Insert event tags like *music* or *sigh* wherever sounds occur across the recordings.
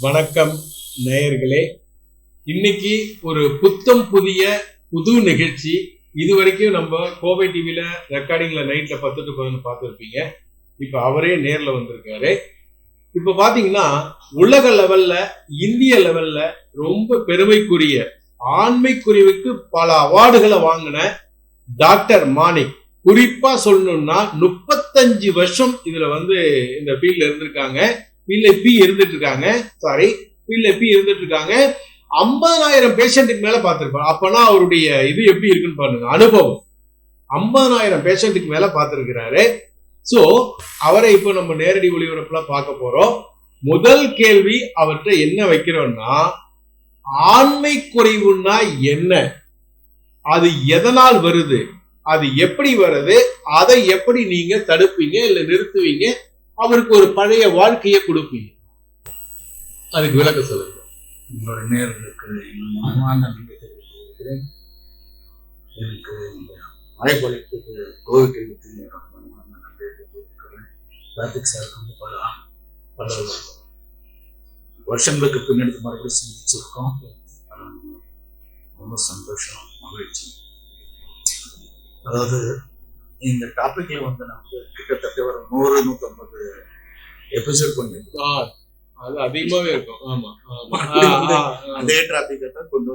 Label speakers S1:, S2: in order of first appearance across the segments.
S1: வணக்கம் நேயர்களே. இன்னைக்கு ஒரு புத்தம் புதிய புது நிகழ்ச்சி. இது வரைக்கும் நம்ம கோவை டிவியில ரெக்கார்டிங்ல நைட்ல பத்து டு பதினொன்று பார்த்துருப்பீங்க. இப்போ அவரே நேர்ல வந்திருக்காரு. இப்போ பாத்தீங்கன்னா உலக லெவல்ல இந்திய லெவல்ல ரொம்ப பெருமைக்குரிய ஆண்மைக்குரியவுக்கு பல அவார்டுகளை வாங்கின டாக்டர் மாணிக். குறிப்பா சொல்லணும்னா முப்பத்தஞ்சு வருஷம் இதுல வந்து இந்த ஃபீல்ட்ல இருந்திருக்காங்க. ஃபீல்ட்ல பி இருந்துட்டு இருக்காங்க. சாரி ஃபீல்ட்ல பி இருந்துட்டு இருக்காங்க. ஐம்பதனாயிரம் பேஷண்ட்டுக்கு மேல பார்த்திருப்பாரு அப்பனா அவருடைய இது எப்படி இருக்குன்னு பாருங்க. அனுபவம். ஐம்பதனாயிரம் பேஷண்ட்டுக்கு மேல பார்த்திருக்கிறாரு. சோ அவரை இப்போ நம்ம நேரடி ஒளிபரப்புல பார்க்க போறோம். முதல் கேள்வி அவர்கிட்ட என்ன வைக்கிறோம்னா ஆண்மை குறைவுன்னா என்ன? அது எதனால் வருது? அது எப்படி வருது? அதை எப்படி நீங்க தடுப்பீங்க? இல்ல நிறுத்துவீங்க? அவருக்கு ஒரு பழைய வாழ்க்கையை கொடுப்பீங்க. அதுக்கு விளக்க சொல்லுங்க.
S2: உங்களுடைய நேர்களுக்கு இன்னும் மனமார்ந்த நன்றி தெரிவித்துக் எனக்கு இந்த மழைப்பொழிப்புக்கு கோவிட் எழுத்து என்னோட மனமார்ந்த நன்றி தெரிவித்துக்கிறேன் கார்த்திக் சார் வந்து பல பல வருஷங்களுக்கு பின்னாடி மறுபடியும் சிந்திச்சிருக்கோம். ஆஹ் ரொம்ப சந்தோஷம் மகிழ்ச்சி. அதாவது இந்த டாபிக்ல வந்து நான் வந்து கிட்டத்தட்ட ஒரு நூறு நூற்றம்பது எபிசோட் பண்ணியிருக்கோம்
S1: ஆ, அது அதிகமாவே இருக்கும். ஆமா ஆமா. *laughs*
S2: அதே டாபிக்கை தான் கொண்டு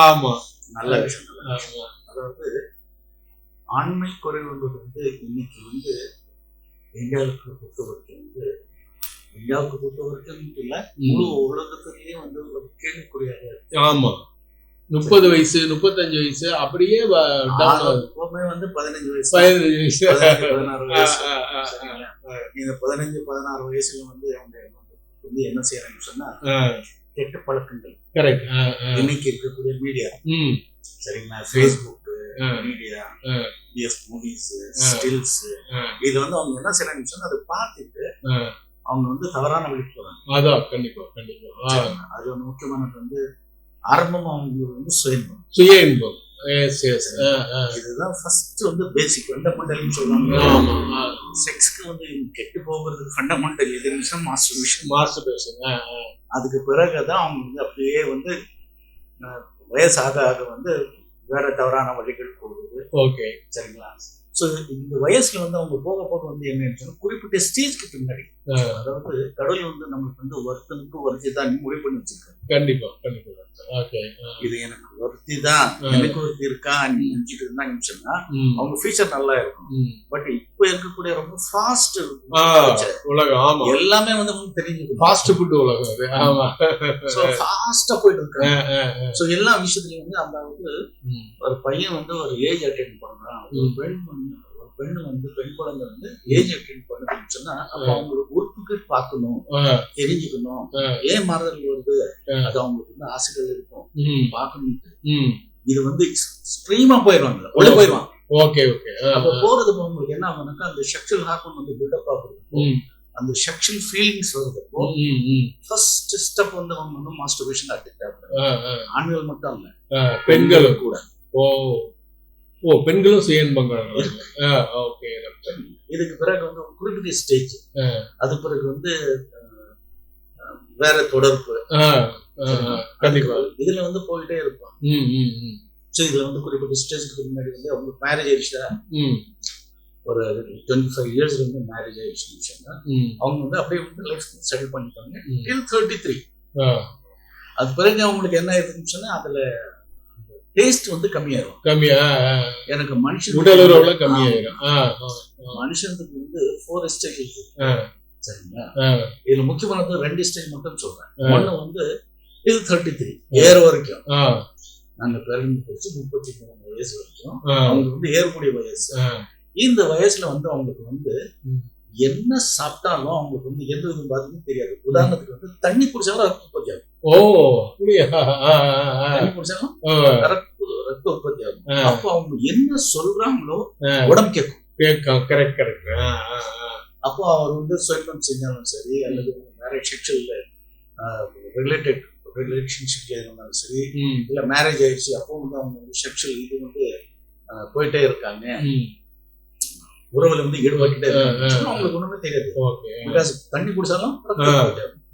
S1: ஆமா.
S2: நல்ல விஷயம். அதாவது ஆண்மை குறைவுன்றது வந்து இன்னைக்கு வந்து இந்தியாவுக்கு பொறுத்த வரைக்கும் வந்து இந்தியாவுக்கு பொறுத்த வரைக்கும் இல்ல முழு உலகத்திலேயே வந்து ஒரு கேள்விக்குறியாக இருக்கு.
S1: ஆமா. முப்பது வயசு முப்பத்தஞ்சு வயசு அப்படியே.
S2: எப்பவுமே வந்து பதினஞ்சு வயசு
S1: பதினஞ்சு வயசு
S2: பதினாறு வயசு? இந்த பதினஞ்சு பதினாறு வயசுல வந்து அவங்க வந்து என்ன செய்யறாங்கன்னு சொன்னா கெட்ட பழக்கங்கள்
S1: ஆ.
S2: இன்னைக்கு இருக்கக்கூடிய மீடியா சரிங்களா ஃபேஸ்புக் மீடியா
S1: ஆ.
S2: Yes movies. ஸ்டில்ஸ். இது வந்து அவங்க என்ன செய்யறாங்கன்னு சொன்னா அதை பார்த்துட்டு. அவங்க வந்து தவறான வழிக்கு போறாங்க
S1: அதான் கண்டிப்பா கண்டிப்பா?
S2: அது முக்கியமானது வந்து ஆரம்பம் அவங்க வந்து
S1: சுய இன்பம் எஸ் எஸ்
S2: இதுதான் ஃபர்ஸ்ட் வந்து பேசிக் ஃபண்டமெண்டல்னு சொல்லுவாங்க. செக்ஸ்க்கு வந்து கெட்டு போகிறதுக்கு ஃபண்டமெண்டல் எது விஷயம் மாஸ்டர் விஷயம்
S1: மாஸ்டர் பேசுங்க
S2: அதுக்கு பிறகு தான் அவங்க வந்து அப்படியே வந்து வயசாக ஆக வந்து வேற தவறான வழிகள் போகுது.
S1: ஓகே
S2: சரிங்களா? ஸோ இந்த வயசுல வந்து அவங்க போக போக வந்து என்னன்னு சொன்னா குறிப்பிட்ட ஸ்டேஜ்க்கு பின்னாடி. அதாவது கடவுள் வந்து நம்மளுக்கு வந்து ஒருத்தனுக்கு ஒருத்தி தான் முடிவு பண்ணி வச்சிருக்காரு.
S1: கண்டிப்பா கண்டிப்பா ஓகே
S2: இது எனக்கு ஒருத்தி தான். எனக்கு ஒருத்தி இருக்கா நீ நினைச்சிட்டு இருந்தாங்கன்னு சொன்னா அவங்க ஃபியூச்சர் நல்லா இருக்கும். பட் இப்போ இருக்கக்கூடிய ரொம்ப ஃபாஸ்ட்
S1: உலகம் ஆமா
S2: எல்லாமே வந்து தெரிஞ்சுக்கணும்
S1: ஃபாஸ்ட் ஃபுட் உலகம் ஆமா
S2: ஸோ ஃபாஸ்டா போயிட்டு இருக்காங்க. ஸோ எல்லா விஷயத்துலயும் வந்து அந்த வந்து. ஒரு பையன் வந்து ஒரு ஏஜ் அட்டென்ட் பண்றான் ஒரு. பெண் வந்து ஒரு பெண்ணு வந்து பெண் குழந்தை வந்து ஏஜ் அட்டென்ட் பண்ணுதுன்னு சொன்னா அப்ப. அவங்களுக்கு உறுப்புகள் பார்க்கணும் தெரிஞ்சுக்கணும். ஏன் மாறுதல் வருது. அது அவங்களுக்கு வந்து ஆசைகள் இருக்கும்.
S1: ம்,
S2: பார்க்கணும்
S1: ம்.
S2: இது வந்து ஸ்ட்ரீமா போயிடுவாங்க உள்ள. போயிடுவான்
S1: ஓகே ஓகே.
S2: அப்ப. போறது உங்களுக்கு என்ன ஆகுனாக்கா அந்த செக்ஷுவல் ஹார்மோன் வந்து பில்டப் ஆகுறப்போ அந்த செக்ஷுவல் ஃபீலிங்ஸ்
S1: ம்.
S2: ஃபர்ஸ்ட் ஸ்டெப் வந்து அவங்க வந்து மாஸ்டர்பேஷன் அடிக்ட் ஆகுறாங்க ஆண்கள் மட்டும் இல்ல.
S1: பெண்களும்
S2: கூட.
S1: ஓ. ஓ பெண்களும் சுய ஓகே
S2: இதுக்கு பிறகு வந்து குறிப்பிட்ட ஸ்டேஜ். அது பிறகு வந்து வேற தொடர்பு. இதுல வந்து போயிட்டே
S1: ம்.
S2: ஸோ இதுல வந்து குறிப்பிட்ட ஸ்டேஜ்க்கு முன்னாடி வந்து அவங்க மேரேஜ் ஆயிடுச்சா ஒரு டுவெண்ட்டி ஃபைவ் இயர்ஸ்ல வந்து மேரேஜ் ஆயிடுச்சுன்னு. அவங்க வந்து அப்படியே வந்து லைஃப் செட்டில் பண்ணிப்பாங்க. டில் தேர்ட்டி த்ரீ அது பிறகு அவங்களுக்கு என்ன ஆயிருதுன்னு சொன்னா அதுல டேஸ்ட் வந்து கம்மியாயிரும்.
S1: கம்மியா.
S2: எனக்கு மனுஷன்
S1: உடல் உறவுல கம்மியாயிரும்.
S2: மனுஷனுக்கு வந்து ஃபோர் ஸ்டேஜ் இருக்கு. சரிங்களா? இதுல முக்கியமானது ரெண்டு ஸ்டேஜ் மட்டும் சொல்றேன். ஒண்ணு வந்து டில் தேர்ட்டி த்ரீ ஏற வரைக்கும். நாங்க பிறந்து படிச்சு முப்பத்தி மூணு வயசு வரைக்கும் அவங்களுக்கு வந்து ஏறக்கூடிய வயசு. இந்த வயசுல வந்து அவங்களுக்கு வந்து. என்ன சாப்பிட்டாலும் அவங்களுக்கு வந்து எந்த வித பாதிப்பும் தெரியாது. உதாரணத்துக்கு வந்து தண்ணி குடிச்சாலும் உற்பத்தி ஆகும்
S1: ஓ அப்படியா.
S2: தண்ணி குடிச்சாலும் ரத்த உற்பத்தி ஆகும். அப்போ அவங்க என்ன சொல்றாங்களோ. உடம்பு கேட்கும்
S1: கேட்கும் கரெக்ட் கரெக்ட்.
S2: அப்போ அவர் வந்து சுயம்பம் செஞ்சாலும் சரி அல்லது மேரேஜ் செக்ஷுவல் ரிலேட்டட் ரிலேஷன்ஷிப் இருந்தாலும் சரி இல்ல மேரேஜ் ஆயிடுச்சு அப்போ வந்து அவங்க செக்ஷுவல் இது வந்து போயிட்டே இருக்காங்க. உறவுல வந்து ஈடுபட்டுட்டே இருக்காங்க. சொன்னா அவங்களுக்கு ஒண்ணுமே தெரியாது. பிகாஸ் தண்ணி குடிச்சாலும்.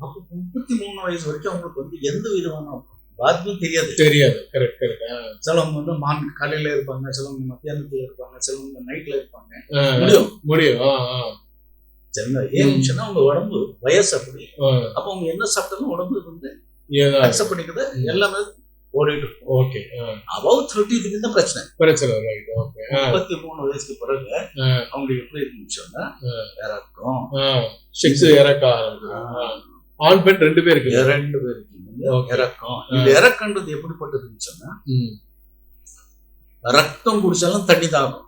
S2: அப்போ முப்பத்தி மூணு வயசு வரைக்கும் அவங்களுக்கு வந்து எந்த விதமான பாதிப்பும் தெரியாது.
S1: தெரியாது. கரெக்ட் கரெக்ட்
S2: சிலவங்க வந்து மான் காலையில இருப்பாங்க சிலவங்க மத்தியானத்துல இருப்பாங்க சிலவங்க நைட்ல இருப்பாங்க. முடியும்.
S1: முடியும்.
S2: சரிங்களா ஏன் அவங்க உடம்பு வயசு அப்படி. அப்போ அவங்க என்ன சாப்பிட்டாலும் உடம்பு வந்து அக்செப்ட் பண்ணிக்கிறது எல்லாமே ஓடிட்டு
S1: ஓகே.
S2: அபவ் தேர்ட்டி தான் பிரச்சனை.
S1: பிரச்சனை ரைட் ஓகே.
S2: முப்பத்தி மூணு வயசுக்கு பிறகு. அவங்களுக்கு எப்படி இருந்துச்சுன்னா வேற இருக்கும்.
S1: செக்ஸ் இறக்க ஆண் பெண் ரெண்டு பேர் இருக்கு
S2: ரெண்டு பேருக்கு
S1: Okay.
S2: இறக்கம். இந்த இறக்கன்றது எப்படிப்பட்டதுன்னு சொன்னா. ரத்தம் குடிச்சாலும் தண்ணி தாகும்.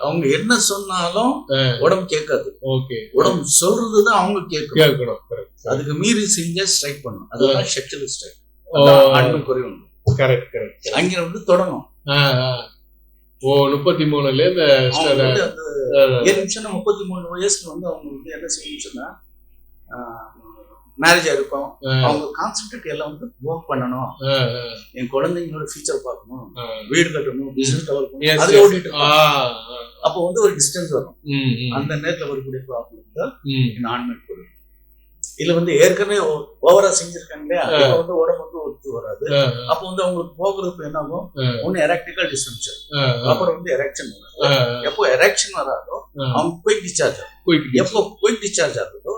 S2: அவங்க என்ன சொன்னாலும் உடம்பு கேட்காது.
S1: ஓகே.
S2: உடம்பு சொல்றதுதான் அவங்க
S1: கேட்கணும். கரெக்ட்
S2: அதுக்கு மீறி செஞ்சா ஸ்ட்ரைக் பண்ணும். அதுதான் செக்ஷுவல் ஸ்ட்ரைக் ஆண்மை குறைவு
S1: கரெக்ட் கரெக்ட்
S2: அங்க வந்து தொடங்கும்.
S1: ஓ முப்பத்தி மூணுல இந்த
S2: ஏழு நிமிஷம் முப்பத்தி மூணு வயசுல வந்து அவங்க வந்து என்ன செய்யணும்னு சொன்னா மேரேஜ் இருக்கும். அவங்க கான்சென்ட்ரேட் எல்லாம் வந்து ஒர்க் பண்ணணும். என் குழந்தைங்களோட ஃபியூச்சர் பார்க்கணும். வீடு கட்டணும் பிசினஸ் டெவலப்
S1: Yes,
S2: பண்ணணும் அது
S1: yes.
S2: ஓடிட்டு. அப்போ வந்து ஒரு டிஸ்டன்ஸ் வரும். அந்த நேரத்துல வரக்கூடிய ப்ராப்ளம் தான். இந்த ஆண்மை குறைவு இதுல வந்து ஏற்கனவே ஓவரா செஞ்சிருக்காங்க இல்லையா? வந்து உடம்பு வந்து ஒத்து வராது. அப்போ வந்து அவங்களுக்கு போகிறதுக்கு என்ன ஆகும். ஒன்னு எரக்டிக்கல்
S1: ஆ,
S2: அப்புறம் வந்து எரெக்ஷன் வராது எப்போ எரெக்ஷன் வராதோ. அவங்க குயிக் டிஸ்சார்ஜ் ஆகும். எப்போ குயிக் டிஸ்சார்ஜ் ஆகுதோ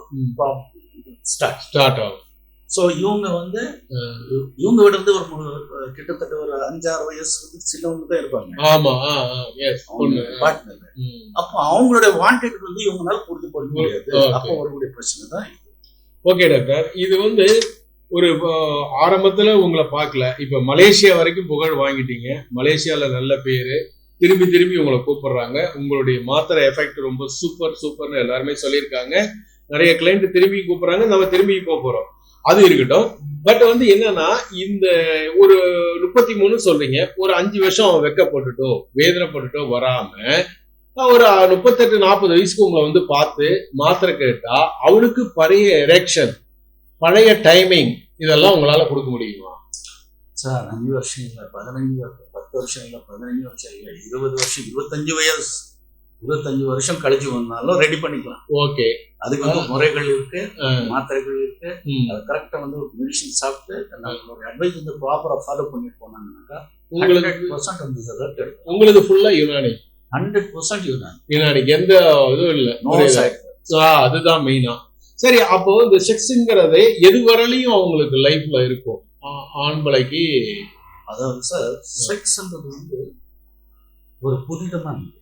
S2: ஸ்டார்ட்
S1: start ஆகும்.
S2: ஸோ இவங்க வந்து. இவங்க விட வந்து ஒரு கிட்டத்தட்ட ஒரு அஞ்சாறு வயசு வந்து சின்னவங்க தான் இருப்பாங்க.
S1: ஆமா.
S2: பார்ட்னர். அப்போ அவங்களுடைய வாண்டட் வந்து இவங்களால பூர்த்தி பண்ண முடியாது. அப்போ வரக்கூடிய பிரச்சனை தான்.
S1: ஓகே டாக்டர் இது வந்து ஒரு ஆரம்பத்துல உங்களை பார்க்கல. இப்ப மலேசியா வரைக்கும் புகழ் வாங்கிட்டீங்க. மலேசியால நல்ல பேரு. திரும்பி திரும்பி உங்களை கூப்பிடுறாங்க. உங்களுடைய மாத்திரை எஃபெக்ட் ரொம்ப சூப்பர் சூப்பர்னு எல்லாருமே சொல்லியிருக்காங்க. நிறைய கிளைண்ட் திரும்பி கூப்பிடுறாங்க நம்ம திரும்பி போக போறோம். அது இருக்கட்டும். பட் வந்து என்னன்னா இந்த ஒரு முப்பத்தி மூணு சொல்றீங்க ஒரு அஞ்சு வருஷம் வெக்கப்பட்டுட்டோ வேதனைப்பட்டுட்டோ வராம ஒரு முப்பத்தெட்டு நாற்பது வயசுக்கு உங்களை வந்து பார்த்து மாத்திரை கேட்டா அவனுக்கு பழைய எரெக்ஷன் பழைய டைமிங் இதெல்லாம் உங்களால கொடுக்க முடியுமா?
S2: சார் அஞ்சு வருஷம் இல்லை பதினஞ்சு வருஷம் பத்து வருஷம் இல்லை பதினஞ்சு வருஷம் இல்லை இருபது வருஷம் இருபத்தஞ்சு வயசு. இருபத்தஞ்சு வருஷம் கழிச்சு வந்தாலும் ரெடி பண்ணிக்கலாம்.
S1: ஓகே
S2: அதுக்கு வந்து முறைகள் இருக்கு மாத்திரைகள் இருக்கு. அதை கரெக்டா வந்து ஒரு மெடிசன் சாப்பிட்டு நம்மளோட அட்வைஸ் வந்து ப்ராப்பரா ஃபாலோ பண்ணிட்டு போனாங்கன்னாக்கா
S1: உங்களுக்கு
S2: பர்சன்ட் வந்து ரிசல்ட் எடுக்கும்.
S1: உங்களுக்கு ஃபுல்லா யுனானி?
S2: ஹண்ட்ரட் பர்சன்ட் யூனான்.
S1: யுனானிக்கு எந்த இதுவும் இல்ல.
S2: நோ
S1: அதுதான் மெயினா சரி அப்போ இந்த செக்ஸ்ங்கிறது எது வரலையும் அவங்களுக்கு லைஃப்ல இருக்கும். ஆண்பளைக்கு
S2: அதாவது சார் செக்ஸ்ன்றது வந்து ஒரு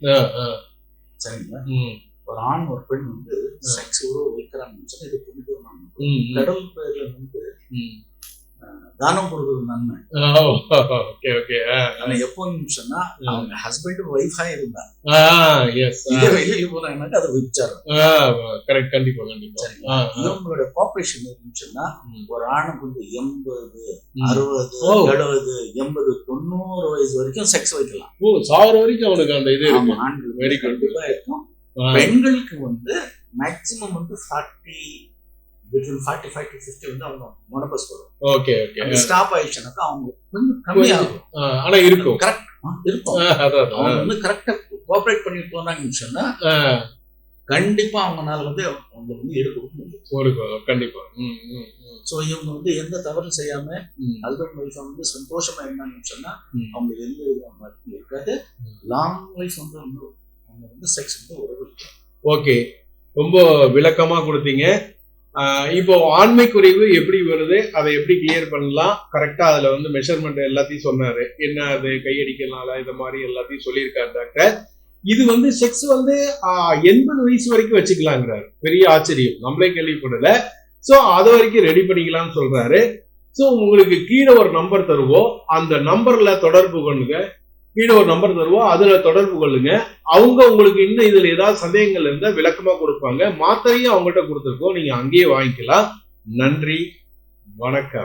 S1: ஆ,
S2: சரிங்களா? ஒரு ஆண் ஒரு பெண் வந்து செக்ஸ் உறவு வைக்கிறாங்கன்னு சொன்னா இது புனிதமான
S1: ம், ம்,
S2: கடவுள் பேர்ல வந்து. தானம் கொடுக்குறது நன்மை.
S1: ஓகே ஓகே
S2: ஆனா எப்போன்னு சொன்னா அவங்க ஹஸ்பண்ட் ஒய்ஃபா இருந்தா
S1: ஆ, எஸ்
S2: இதே வெளியே போனாங்கன்னாக்கா அது விபச்சாரம்
S1: கரெக்ட் கண்டிப்பா கண்டிப்பா.
S2: இவங்களோட பாப்புலேஷன் இருந்துச்சுன்னா. ஒரு ஆணுக்கு வந்து எண்பது. அறுபது. எழுபது எண்பது தொண்ணூறு வயசு வரைக்கும் செக்ஸ் வைக்கலாம்.
S1: ஓ சாவர வரைக்கும் அவனுக்கு அந்த இது Very good.
S2: கண்டிப்பா இருக்கும். பெண்களுக்கு வந்து மேக்சிமம் வந்து forty between forty five to fifty வந்து அவங்க மொனபஸ் வரும்
S1: ஓகே ஓகே
S2: அந்த ஸ்டாப் ஆயிடுச்சுனாக்கா அவங்க கொஞ்சம் கம்மியாகும்
S1: ஆ, ஆனா இருக்கும்.
S2: கரெக்ட் இருக்கும். அவங்க. வந்து கரெக்டா கோஆபரேட் பண்ணிட்டு போனாங்கன்னு சொன்னா
S1: ஆ,
S2: கண்டிப்பா அவங்கனால வந்து அவங்க வந்து எடுக்க
S1: கண்டிப்பா.
S2: ஸோ இவங்க வந்து எந்த தவறும் செய்யாம
S1: ம்.
S2: ஹஸ்பண்ட் ஒய்ஃப் வந்து சந்தோஷமா இருந்தாங்கன்னு சொன்னா
S1: ம்.
S2: அவங்களுக்கு எந்த பாதிப்பும் இருக்காது. லாங் லைஃப் வந்து அவங்க வந்து செக்ஸ் வந்து உறவு.
S1: ஓகே ரொம்ப விளக்கமா கொடுத்தீங்க. இப்போ ஆண்மை குறைவு எப்படி வருது? அதை எப்படி கிளியர் பண்ணலாம்? கரெக்டா அதுல வந்து மெஷர்மெண்ட் எல்லாத்தையும் சொன்னாரு. என்ன அது? கையடிக்கனால இந்த மாதிரி எல்லாத்தையும் சொல்லியிருக்காரு டாக்டர் இது வந்து செக்ஸ் வந்து எண்பது வயசு வரைக்கும் வச்சுக்கலாங்கிறாரு. பெரிய ஆச்சரியம். நம்மளே கேள்விப்படல. சோ அது வரைக்கும் ரெடி பண்ணிக்கலாம்னு சொல்றாரு. சோ உங்களுக்கு கீழே ஒரு நம்பர் தருவோம். அந்த நம்பர்ல தொடர்பு கொண்டு கீழே ஒரு நம்பர் தருவோம். அதுல தொடர்பு கொள்ளுங்க. அவங்க உங்களுக்கு இன்னும் இதுல ஏதாவது சந்தேகங்கள் இருந்தால் விளக்கமா கொடுப்பாங்க. மாத்திரையும் அவங்கள்ட்ட கொடுத்துருக்கோம். நீங்க அங்கேயே வாங்கிக்கலாம். நன்றி. வணக்கம்.